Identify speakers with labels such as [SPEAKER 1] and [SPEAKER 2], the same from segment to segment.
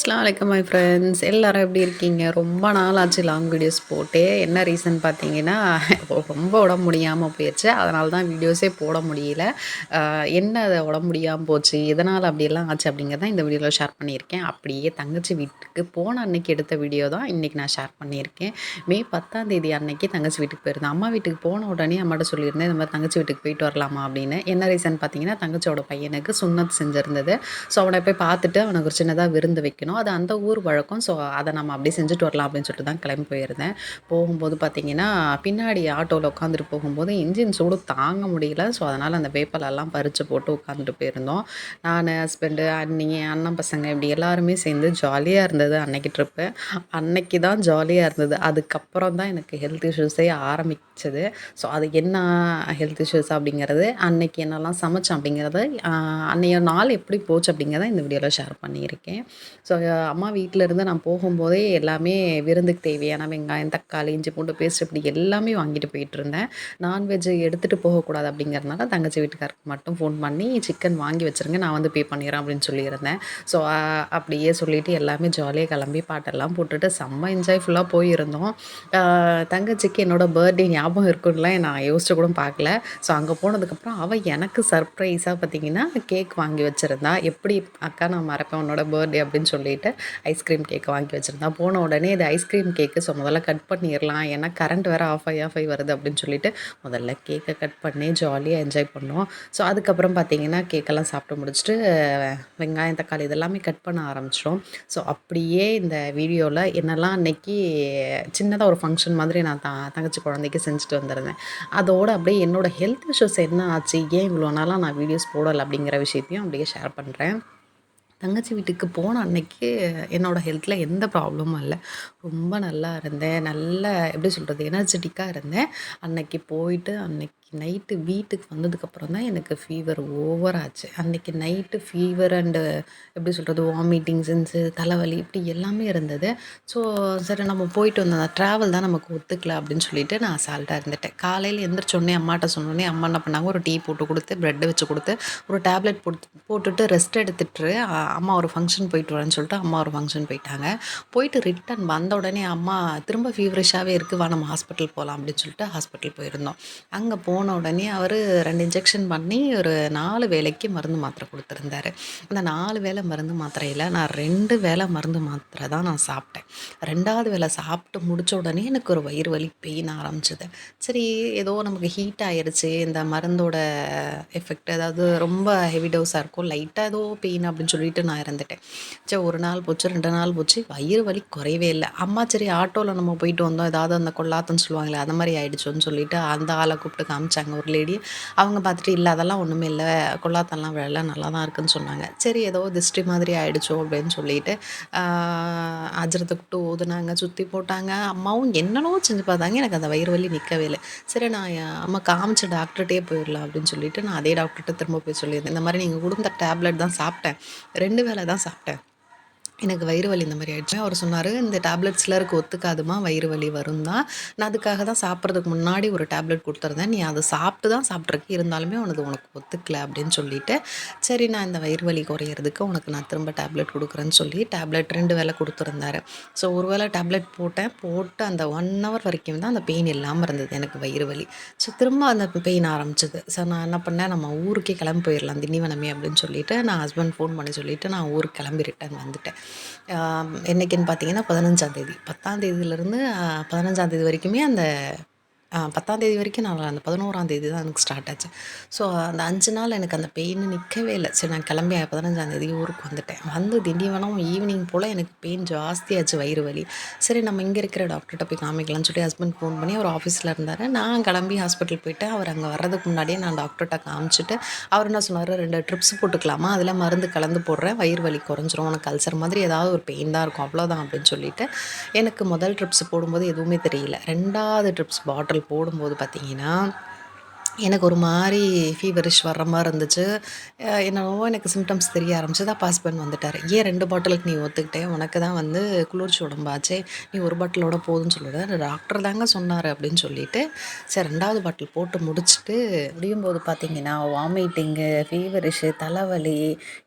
[SPEAKER 1] அஸ்லாம் வலைக்கம் my friends எல்லோரும் எப்படி இருக்கீங்க ரொம்ப நாள் ஆச்சு லாங் வீடியோஸ் போட்டு என்ன ரீசன் பார்த்தீங்கன்னா ரொம்ப உடம்பு முடியாமல் போயிடுச்சு அதனால தான் வீடியோஸே போட முடியல என்ன உடம்பு முடியாமல் போச்சு எதனால் அப்படியெல்லாம் ஆச்சு அப்படிங்கிறத இந்த வீடியோவில் ஷேர் பண்ணியிருக்கேன் அப்படியே தங்கச்சி வீட்டுக்கு போன அன்னைக்கு எடுத்த வீடியோ தான் இன்றைக்கி நான் ஷேர் பண்ணியிருக்கேன் மே பத்தாம் தேதி அன்னைக்கு தங்கச்சி வீட்டுக்கு போயிருந்தேன் அம்மா வீட்டுக்கு போன உடனே அம்மாட்ட சொல்லியிருந்தேன் இந்த மாதிரி தங்கச்சி வீட்டுக்கு போயிட்டு வரலாமா அப்படின்னு என்ன ரீசன் பார்த்தீங்கன்னா தங்கச்சியோட பையனுக்கு சுண்ணத் செஞ்சுருந்தது ஸோ அவனை போய் பார்த்துட்டு அவனுக்கு ஒரு சின்னதாக விருந்து வைக்கணும் செய்யணும் அது அந்த ஊர் வழக்கம் ஸோ அதை நம்ம அப்படியே செஞ்சுட்டு வரலாம் அப்படின்னு சொல்லிட்டு தான் கிளம்பி போயிருந்தேன் போகும்போது பார்த்திங்கன்னா பின்னாடி ஆட்டோவில் உட்காந்துட்டு போகும்போது இன்ஜின் சூடு தாங்க முடியல ஸோ அதனால் அந்த வேப்பலெல்லாம் பறித்து போட்டு உட்காந்துட்டு போயிருந்தோம் நான் ஹஸ்பண்டு அண்ணி அண்ணன் பசங்க இப்படி எல்லாருமே சேர்ந்து ஜாலியாக இருந்தது அன்னைக்கு ட்ரிப்பு அன்னைக்கு தான் ஜாலியாக இருந்தது அதுக்கப்புறம் தான் எனக்கு ஹெல்த் இஷ்யூஸே ஆரம்பிச்சது ஸோ அது என்ன ஹெல்த் இஷ்யூஸ் அப்படிங்கிறது அன்னைக்கு என்னெல்லாம் சமைச்சோம் அப்படிங்கிறத அன்னைய நாள் எப்படி போச்சு அப்படிங்கிறத இந்த வீடியோவில் ஷேர் பண்ணியிருக்கேன் ஸோ அம்மா வீட்டில் இருந்து நான் போகும்போதே எல்லாமே விருந்துக்கு தேவையான வெங்காயம் தக்காளி இஞ்சி பூண்டு பேஸ்ட் இப்படி எல்லாமே வாங்கிட்டு போயிட்டு இருந்தேன் நான்வெஜ் எடுத்துகிட்டு போகக்கூடாது அப்படிங்கிறதுனால தங்கச்சி வீட்டுக்காருக்கு மட்டும் ஃபோன் பண்ணி சிக்கன் வாங்கி வச்சுருங்க நான் வந்து பே பண்ணிடுறேன் அப்படின்னு சொல்லியிருந்தேன் ஸோ அப்படியே சொல்லிவிட்டு எல்லாமே ஜாலியாக கிளம்பி பாட்டெல்லாம் போட்டுட்டு செம்ம என்ஜாய்ஃபுல்லாக போயிருந்தோம் தங்கச்சிக்கு என்னோடய பர்த்டே ஞாபகம் இருக்குன்னுலாம் நான் யோசிச்சு கூட பார்க்கல ஸோ அங்கே போனதுக்கப்புறம் அவள் எனக்கு சர்ப்ரைஸாக பார்த்தீங்கன்னா கேக் வாங்கி வச்சுருந்தா எப்படி அக்கா நான் மறப்பேன் உன்னோட பர்த்டே அப்படின்னு சொல்லி சொல்லிவிட்டு ஐஸ்கிரீம் கேக் வாங்கி வச்சுருந்தேன் போன உடனே இது ஐஸ்கிரீம் கேக்கு ஸோ முதல்ல கட் பண்ணிடலாம் ஏன்னா கரண்ட் வேறு ஆஃப் ஆகி ஆஃப் ஆகி வருது அப்படின்னு சொல்லிட்டு முதல்ல கேக்கை கட் பண்ணி ஜாலியாக என்ஜாய் பண்ணுவோம் ஸோ அதுக்கப்புறம் பார்த்திங்கன்னா கேக்கெல்லாம் சாப்பிட்டு முடிச்சுட்டு வெங்காயம் தக்காளி இதெல்லாமே கட் பண்ண ஆரம்பிச்சிடும் ஸோ அப்படியே இந்த வீடியோவில் என்னெல்லாம் அன்னைக்கு சின்னதாக ஒரு ஃபங்க்ஷன் மாதிரி நான் த தங்கச்சி குழந்தைக்கு செஞ்சுட்டு வந்திருந்தேன் அதோடு அப்படியே என்னோடய ஹெல்த் இஷ்யூஸ் என்ன ஆச்சு ஏன் இவ்வளோ நாளாக நான் வீடியோஸ் போடலை அப்படிங்கிற விஷயத்தையும் அப்படியே ஷேர் பண்ணுறேன் தங்கச்சி வீட்டுக்கு போன அன்னைக்கு என்னோடய ஹெல்த்தில் எந்த ப்ராப்ளமும் இல்லை ரொம்ப நல்லா இருந்தேன் நல்ல எப்படி சொல்கிறது எனர்ஜெட்டிக்காக இருந்தேன் அன்னைக்கு போயிட்டு அன்னைக்கு நைட்டு வீட்டுக்கு வந்ததுக்கப்புறம் தான் எனக்கு ஃபீவர் ஓவர் ஆச்சு அன்றைக்கி நைட்டு ஃபீவர் அண்டு எப்படி சொல்கிறது வாமிட்டிங் சென்ஸு தலைவலி இப்படி எல்லாமே இருந்தது ஸோ சரி நம்ம போயிட்டு வந்தோம் ட்ராவல் தான் நமக்கு ஒத்துக்கல அப்படின்னு சொல்லிட்டு நான் சால்ட்டாக இருந்துட்டேன் காலையில் எந்திரிச்சோடனே அம்மாட்ட சொன்னோடனே அம்மா என்ன பண்ணாங்க ஒரு டீ போட்டு கொடுத்து ப்ரெட்டு வச்சு கொடுத்து ஒரு டேப்லெட் போட்டு போட்டுட்டு ரெஸ்ட் எடுத்துட்டு அம்மா ஒரு ஃபங்க்ஷன் போயிட்டு வரேன்னு சொல்லிட்டு அம்மா ஒரு ஃபங்க்ஷன் போயிட்டாங்க போயிட்டு ரிட்டன் வந்த உடனே அம்மா திரும்ப ஃபீவரிஷாகவே இருக்குது வா நம்ம ஹாஸ்பிட்டல் போகலாம் அப்படின்னு சொல்லிட்டு ஹாஸ்பிட்டல் போயிருந்தோம் அங்கே போ போன உடனே அவர் ரெண்டு இன்ஜெக்ஷன் பண்ணி ஒரு நாலு வேலைக்கு மருந்து மாத்திரை கொடுத்துருந்தார் அந்த நாலு வேலை மருந்து மாத்திரையில் நான் ரெண்டு வேலை மருந்து மாத்திரை தான் நான் சாப்பிட்டேன் ரெண்டாவது வேலை சாப்பிட்டு முடித்த உடனே எனக்கு ஒரு வயிறு வலி பெயின் ஆரம்பிச்சது சரி ஏதோ நமக்கு ஹீட் ஆயிடுச்சு இந்த மருந்தோட எஃபெக்ட் அதாவது ரொம்ப ஹெவி டோஸாக இருக்கும் லைட்டாக ஏதோ பெயின் அப்படின்னு சொல்லிட்டு நான் இருந்துட்டேன் சரி ஒரு நாள் போச்சு ரெண்டு நாள் போச்சு வயிறு வலி குறையவே இல்லை அம்மா சரி ஆட்டோவில் நம்ம போயிட்டு வந்தோம் ஏதாவது அந்த கொள்ளாத்தன்னு சொல்லுவாங்களே அந்த மாதிரி ஆயிடுச்சோன்னு சொல்லிட்டு அந்த ஆளை கூப்பிட்டு காமிச்சு காமிச்சாங்க ஒரு லேடி அவங்க பார்த்துட்டு இல்லை அதெல்லாம் ஒன்றுமே இல்லை கொள்ளாத்தெல்லாம் வேலை நல்லா தான் இருக்குதுன்னு சொன்னாங்க சரி ஏதோ திஸ்டி மாதிரி ஆகிடுச்சோ அப்படின்னு சொல்லிட்டு அஜரத்தை கூப்பிட்டு ஓதுனாங்க சுற்றி போட்டாங்க அம்மாவும் என்னென்னோ செஞ்சு பார்த்தாங்க எனக்கு அந்த வயிறு வலி நிற்கவே இல்லை சரி நான் அம்மா காமிச்ச டாக்டர்கிட்டே போயிடலாம் அப்படின்னு சொல்லிட்டு நான் அதே டாக்டர்கிட்ட திரும்ப போய் சொல்லியிருந்தேன் இந்த மாதிரி நீங்கள் கொடுத்த டேப்லெட் தான் சாப்பிட்டேன் ரெண்டு வேலை தான் சாப்பிட்டேன் எனக்கு வயிறு வலி இந்த மாதிரி ஆயிடுச்சு அவர் சொன்னார் இந்த டேப்லெட்ஸில் இருக்க ஒத்துக்காதுமா வயிறு வலி வரும் தான் நான் அதுக்காக தான் சாப்பிட்றதுக்கு முன்னாடி ஒரு டேப்லெட் கொடுத்துருந்தேன் நீ அதை சாப்பிட்டு தான் சாப்பிட்ருக்கு இருந்தாலுமே உனக்கு உனக்கு ஒத்துக்கல அப்படின்னு சொல்லிட்டு சரி நான் இந்த வயிறு வலி குறையிறதுக்கு உனக்கு நான் திரும்ப டேப்லெட் கொடுக்குறேன்னு சொல்லி டேப்லெட் ரெண்டு வேலை கொடுத்துருந்தாரு ஸோ ஒரு வேளை டேப்லெட் போட்டேன் போட்டு அந்த ஒன் ஹவர் வரைக்கும் தான் அந்த பெயின் இல்லாமல் இருந்தது எனக்கு வயிறு வலி ஸோ திரும்ப அந்த பெயின் ஆரம்பிச்சது ஸோ நான் என்ன பண்ணேன் நம்ம ஊருக்கே கிளம்பி போயிடலாம் திண்டிவனமே அப்படின்னு சொல்லிட்டு நான் ஹஸ்பண்ட் ஃபோன் பண்ணி சொல்லிவிட்டு நான் ஊருக்கு கிளம்பி ரிட்டர்ன் வந்துட்டேன் என்றைக்குன்னு பார்த்தீங்கன்னா பதினஞ்சாந்தேதி பத்தாந்தேதியிலேருந்து பதினஞ்சாந்தேதி வரைக்குமே அந்த பத்தாந்தேதி வரைக்கும் நான் அந்த தேதி தான் எனக்கு ஸ்டார்ட் ஆச்சு ஸோ அந்த அஞ்சு நாள் எனக்கு அந்த பெயின் நிற்கவே இல்லை சரி நான் கிளம்பி பதினஞ்சாந்தேதி ஊருக்கு வந்துட்டேன் வந்து திண்டிவனம் ஈவினிங் போல் எனக்கு பெயின் ஜாஸ்தியாச்சு வயிறு வலி சரி நம்ம இங்கே இருக்கிற டாக்டர்கிட்ட போய் காமிக்கலாம்னு சொல்லி ஹஸ்பண்ட் ஃபோன் பண்ணி அவர் ஆஃபீஸில் இருந்தார் நான் கிளம்பி ஹாஸ்பிட்டல் போயிட்டு அவர் அங்கே வர்றதுக்கு முன்னாடியே நான் டாக்டர்கிட்ட காமிச்சிட்டு அவர் என்ன சொன்னார் ரெண்டு ட்ரிப்ஸ் போட்டுக்கலாமா அதில் மருந்து கலந்து போடுறேன் வயிறு வலி குறைஞ்சிரும் உனக்கு அல்சர் மாதிரி ஏதாவது ஒரு பெயின் தான் இருக்கும் அவ்வளோதான் அப்படின்னு சொல்லிட்டு எனக்கு முதல் ட்ரிப்ஸ் போடும்போது எதுவுமே தெரியல ரெண்டாவது ட்ரிப்ஸ் பாட்டில் அப்படி போடும்போது பார்த்தீங்கன்னா எனக்கு ஒரு மாதிரி ஃபீவரிஷ் வர்ற மாதிரி இருந்துச்சு என்னவோ எனக்கு சிம்டம்ஸ் தெரிய ஆரம்பிச்சது அப்போ ஹஸ்பண்ட் வந்துட்டார் ஏன் ரெண்டு பாட்டிலுக்கு நீ ஒத்துக்கிட்டே உனக்கு தான் வந்து குளிர்ச்சி உடம்பாச்சே நீ ஒரு பாட்டிலோட போதும்னு சொல்லுவேன் டாக்டர் தாங்க சொன்னார் அப்படின்னு சொல்லிட்டு சரி ரெண்டாவது பாட்டில் போட்டு முடிச்சுட்டு முடியும் போது பார்த்தீங்கன்னா வாமிட்டிங்கு ஃபீவரிஷு தலைவலி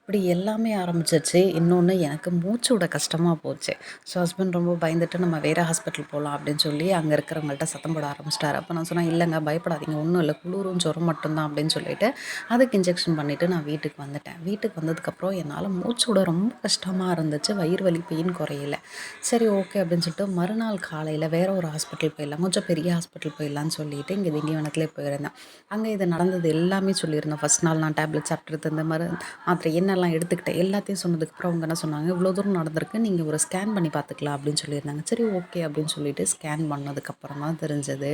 [SPEAKER 1] இப்படி எல்லாமே ஆரம்பிச்சிருச்சு இன்னொன்று எனக்கு மூச்சு விட கஷ்டமாக போச்சு ஸோ ஹஸ்பண்ட் ரொம்ப பயந்துட்டு நம்ம வேறு ஹாஸ்பிட்டல் போகலாம் அப்படின்னு சொல்லி அங்கே இருக்கிறவங்கள்ட்ட சத்தம் போட ஆரம்பிச்சிட்டாரு அப்போ நான் சொன்னேன் இல்லைங்க பயப்படாதீங்க ஒன்றும் இல்லை குளிரும் ஜுரம் மட்டும்தான் அப்படின்னு சொல்லிட்டு அதுக்கு இன்ஜெக்ஷன் பண்ணிவிட்டு நான் வீட்டுக்கு வந்துட்டேன் வீட்டுக்கு வந்ததுக்கப்புறம் என்னால் மூச்சு விட ரொம்ப கஷ்டமாக இருந்துச்சு வயிறு வலி பெயின் குறையில சரி ஓகே அப்படின்னு சொல்லிட்டு மறுநாள் காலையில் வேறு ஒரு ஹாஸ்பிட்டல் போயிடலாம் கொஞ்சம் பெரிய ஹாஸ்பிட்டல் போயிடலாம்னு சொல்லிட்டு இங்கே திண்டிவனத்துலேயே போயிருந்தேன் அங்கே இது நடந்தது எல்லாமே சொல்லியிருந்தேன் ஃபஸ்ட் நாள் நான் டேப்லெட் சாப்பிட்றது இந்த மாதிரி மாத்திரை என்ன என்னெல்லாம் எடுத்துக்கிட்டேன் எல்லாத்தையும் சொன்னதுக்கப்புறம் அவங்க என்ன சொன்னாங்க இவ்வளோ தூரம் நடந்திருக்கு நீங்கள் ஒரு ஸ்கேன் பண்ணி பார்த்துக்கலாம் அப்படின்னு சொல்லியிருந்தாங்க சரி ஓகே அப்படின்னு சொல்லிட்டு ஸ்கேன் பண்ணதுக்கப்புறம் தான் தெரிஞ்சது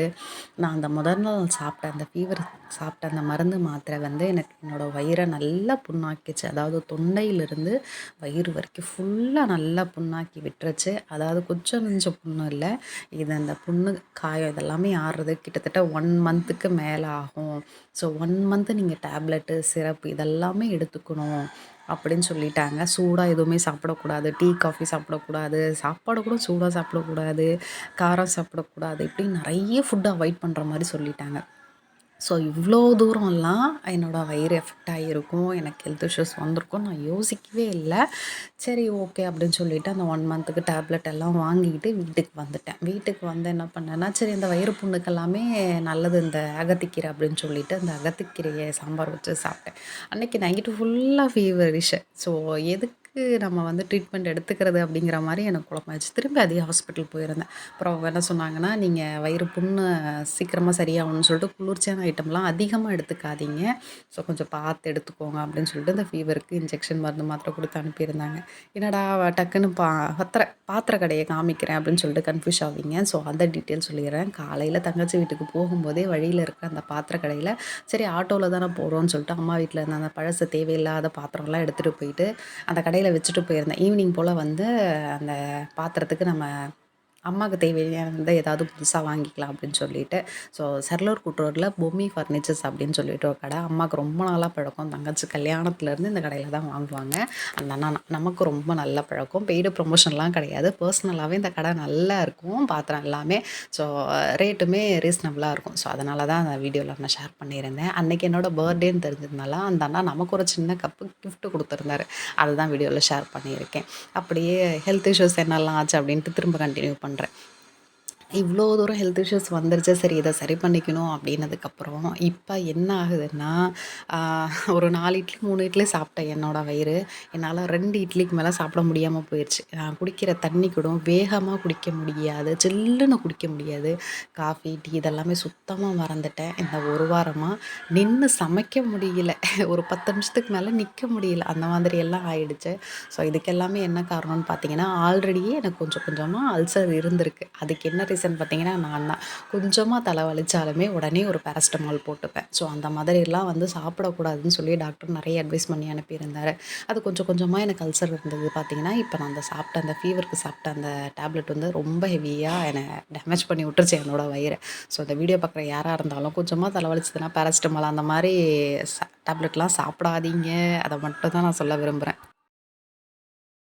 [SPEAKER 1] நான் அந்த முதல் நாள் சாப்பிட்ட அந்த ஃபீவர் சாப்பிட்ட அந்த மருந்து மாத்திரை வந்து எனக்கு என்னோடய வயிறை நல்லா புண்ணாக்கிச்சு அதாவது தொண்டையிலிருந்து வயிறு வரைக்கும் ஃபுல்லாக நல்லா புண்ணாக்கி விட்டுருச்சு அதாவது கொஞ்சம் கொஞ்சம் புண்ணும் இல்லை இது அந்த புண்ணு காயம் இதெல்லாமே ஆறுறது கிட்டத்தட்ட ஒன் மந்த்துக்கு மேலே ஆகும் ஸோ ஒன் மந்த்து நீங்கள் டேப்லெட்டு சிரப் இதெல்லாமே எடுத்துக்கணும் அப்படின்னு சொல்லிட்டாங்க சூடாக எதுவுமே சாப்பிடக்கூடாது டீ காஃபி சாப்பிடக்கூடாது சாப்பாடு கூட சூடாக சாப்பிடக்கூடாது காரம் சாப்பிடக்கூடாது இப்படி நிறைய ஃபுட்டை அவாய்ட் பண்ணுற மாதிரி சொல்லிட்டாங்க ஸோ இவ்வளோ தூரம்லாம் என்னோடய வயிறு எஃபெக்ட் ஆகியிருக்கும் எனக்கு ஹெல்த் இஷ்யூஸ் வந்திருக்கும் நான் யோசிக்கவே இல்லை சரி ஓகே அப்படின்னு சொல்லிவிட்டு அந்த ஒன் மந்த்துக்கு டேப்லெட் எல்லாம் வாங்கிட்டு வீட்டுக்கு வந்துட்டேன் வீட்டுக்கு வந்து என்ன பண்ணேன்னா சரி இந்த வயிறு புண்ணுக்கு எல்லாமே நல்லது இந்த அகத்திக்கீரை அப்படின்னு சொல்லிட்டு அந்த அகத்திக்கீரையை சாம்பார் வச்சு சாப்பிட்டேன் அன்றைக்கி நைட்டு ஃபுல்லாக ஃபீவரிஷ் ஸோ எதுக்கு எதுக்கு நம்ம வந்து ட்ரீட்மெண்ட் எடுத்துக்கிறது அப்படிங்கிற மாதிரி எனக்கு குழப்பமாயிடுச்சு திரும்பி அதே ஹாஸ்பிட்டல் போயிருந்தேன் அப்புறம் அவங்க என்ன சொன்னாங்கன்னா நீங்கள் வயிறு புண்ணு சீக்கிரமாக சரியாகணும்னு சொல்லிட்டு குளிர்ச்சியான ஐட்டம்லாம் அதிகமாக எடுத்துக்காதீங்க ஸோ கொஞ்சம் பார்த்து எடுத்துக்கோங்க அப்படின்னு சொல்லிட்டு இந்த ஃபீவருக்கு இன்ஜெக்ஷன் மருந்து மாத்திரை கொடுத்து அனுப்பியிருந்தாங்க என்னடா டக்குன்னு பா பத்திர பாத்திர கடையை காமிக்கிறேன் அப்படின்னு சொல்லிட்டு கன்ஃபியூஸ் ஆவீங்க ஸோ அந்த டீட்டெயில் சொல்லிடுறேன் காலையில் தங்கச்சி வீட்டுக்கு போகும்போதே வழியில் இருக்க அந்த பாத்திர கடையில் சரி ஆட்டோவில் தானே போகிறோம்னு சொல்லிட்டு அம்மா வீட்டில் இருந்த அந்த பழசு தேவையில்லாத பாத்திரம்லாம் எடுத்துகிட்டு போயிட்டு அந்த கடை கடையில் வச்சுட்டு போயிருந்தேன் ஈவினிங் போல் வந்து அந்த பாத்திரத்துக்கு நம்ம அம்மாவுக்கு இருந்தால் ஏதாவது புதுசாக வாங்கிக்கலாம் அப்படின்னு சொல்லிட்டு ஸோ செர்லூர் குற்றூரில் பொம்மி ஃபர்னிச்சர்ஸ் அப்படின்னு சொல்லிட்டு ஒரு கடை அம்மாவுக்கு ரொம்ப நாளாக பழக்கம் தங்கச்சி கல்யாணத்துலேருந்து இந்த கடையில் தான் வாங்குவாங்க அந்த அண்ணா நமக்கு ரொம்ப நல்ல பழக்கம் பெய்டு ப்ரொமோஷன்லாம் கிடையாது பர்சனலாகவே இந்த கடை நல்லா இருக்கும் பாத்திரம் எல்லாமே ஸோ ரேட்டுமே ரீசனபிளாக இருக்கும் ஸோ அதனால தான் அந்த வீடியோவில் நான் ஷேர் பண்ணியிருந்தேன் அன்றைக்கி என்னோடய பர்த்டேன்னு தெரிஞ்சதுனால அந்த அண்ணா நமக்கு ஒரு சின்ன கப்பு கிஃப்ட் கொடுத்துருந்தாரு அதை தான் வீடியோவில் ஷேர் பண்ணியிருக்கேன் அப்படியே ஹெல்த் இஷ்யூஸ் என்னெல்லாம் ஆச்சு அப்படின்ட்டு திரும்ப கண்டினியூ பண்ணுறேன் sempre. இவ்வளோ தூரம் ஹெல்த் இஷ்யூஸ் வந்துருச்சு சரி இதை சரி பண்ணிக்கணும் அப்படின்னதுக்கப்புறம் இப்போ என்ன ஆகுதுன்னா ஒரு நாலு இட்லி மூணு இட்லி சாப்பிட்டேன் என்னோடய வயிறு என்னால் ரெண்டு இட்லிக்கு மேலே சாப்பிட முடியாமல் போயிடுச்சு நான் குடிக்கிற தண்ணி கூட வேகமாக குடிக்க முடியாது சில்லுன்னு குடிக்க முடியாது காஃபி டீ இதெல்லாமே சுத்தமாக மறந்துட்டேன் இந்த ஒரு வாரமாக நின்று சமைக்க முடியல ஒரு பத்து நிமிஷத்துக்கு மேலே நிற்க முடியல அந்த மாதிரி எல்லாம் ஆயிடுச்சு ஸோ இதுக்கெல்லாமே என்ன காரணம்னு பார்த்தீங்கன்னா ஆல்ரெடியே எனக்கு கொஞ்சம் கொஞ்சமாக அல்சர் இருந்திருக்கு அதுக்கு என்ன ரீசன் பார்த்தீங்கன்னா நான் தான் கொஞ்சமாக தலை வலிச்சாலுமே உடனே ஒரு பேரஸ்டமால் போட்டுப்பேன் ஸோ அந்த மாதிரிலாம் வந்து சாப்பிடக்கூடாதுன்னு சொல்லி டாக்டர் நிறைய அட்வைஸ் பண்ணி அனுப்பியிருந்தார் அது கொஞ்சம் கொஞ்சமாக எனக்கு அல்சர் இருந்தது பார்த்தீங்கன்னா இப்போ நான் அந்த சாப்பிட்ட அந்த ஃபீவருக்கு சாப்பிட்ட அந்த டேப்லெட் வந்து ரொம்ப ஹெவியாக என்னை டேமேஜ் பண்ணி விட்டுருச்சு என்னோடய வயிறு ஸோ அந்த வீடியோ பார்க்குற யாராக இருந்தாலும் கொஞ்சமாக தலைவலிச்சதுன்னா பேரஸ்டமால் அந்த மாதிரி டேப்லெட்லாம் சாப்பிடாதீங்க அதை மட்டும் தான் நான் சொல்ல விரும்புகிறேன்